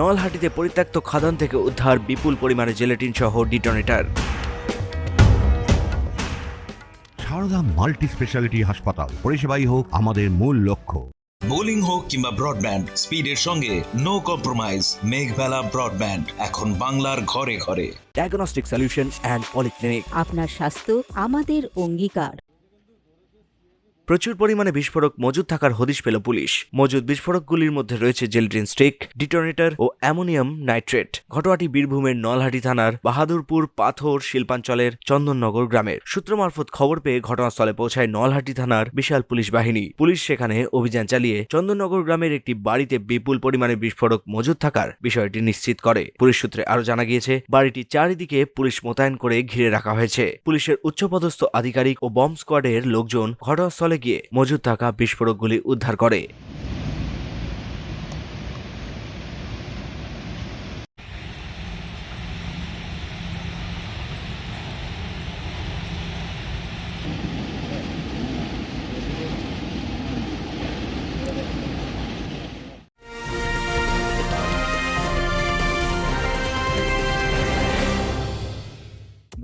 নলহাটিতে পরিত্যক্ত খাদান থেকে উদ্ধার বিপুল পরিমাণে জেলেটিন সহ ডিটোনেটর। সারদা মাল্টি স্পেশালিটি হাসপাতাল পরিষেবাই হোক আমাদের মূল লক্ষ্য। বোলিং হোক কিংবা ব্রডব্যান্ড স্পিডের সঙ্গে নো কম্প্রোমাইজ মেঘবেলা ব্রডব্যান্ড এখন বাংলার ঘরে ঘরে। ডায়াগনস্টিক সলিউশন অ্যান্ড পলিক্লিনিক আপনার স্বাস্থ্য আমাদের অঙ্গীকার। প্রচুর পরিমাণে বিস্ফোরক মজুদ থাকার হদিশ পেল পুলিশ। মজুদ বিস্ফোরকগুলির মধ্যে রয়েছে জেলটিন স্টিক, ডিটোনেটর ও অ্যামোনিয়াম নাইট্রেট। ঘটনাটি বীরভূমের নলহাটি থানার বাহাদুরপুর পাথর শিল্পাঞ্চলের চন্দননগর গ্রামের। সূত্র মারফত খবর পেয়ে ঘটনাস্থলে পৌঁছায় নলহাটি থানার বিশাল পুলিশ বাহিনী। পুলিশ সেখানে অভিযান চালিয়ে চন্দননগর গ্রামের একটি বাড়িতে বিপুল পরিমাণে বিস্ফোরক মজুদ থাকার বিষয়টি নিশ্চিত করে। পুলিশ সূত্রে আরও জানা গিয়েছে, বাড়িটি চারিদিকে পুলিশ মোতায়েন করে ঘিরে রাখা হয়েছে। পুলিশের উচ্চপদস্থ আধিকারিক ও বম্ব স্কোয়াডের লোকজন ঘটনাস্থলে গিয়ে মজুদ থাকা বিস্ফোরকগুলি উদ্ধার করে।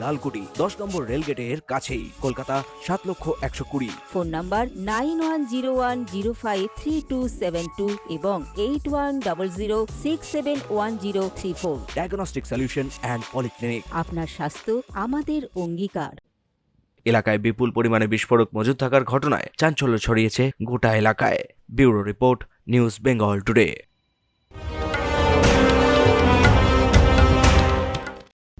লালকুটি দশ নম্বর রেলগেটের কাছেই। কলকাতা সাত লক্ষ একশো কুড়ি। Phone number nine one zero one zero five three two seven two এবং eight one double zero six seven one zero three four. Diagnostic solution and polyclinic আপনার স্বাস্থ্য আমাদের অঙ্গীকার। এলাকায় বিপুল পরিমাণে বিস্ফোরক মজুদ থাকার ঘটনায় চাঞ্চল্য ছড়িয়েছে গোটা এলাকায়। Bureau report news Bengal today.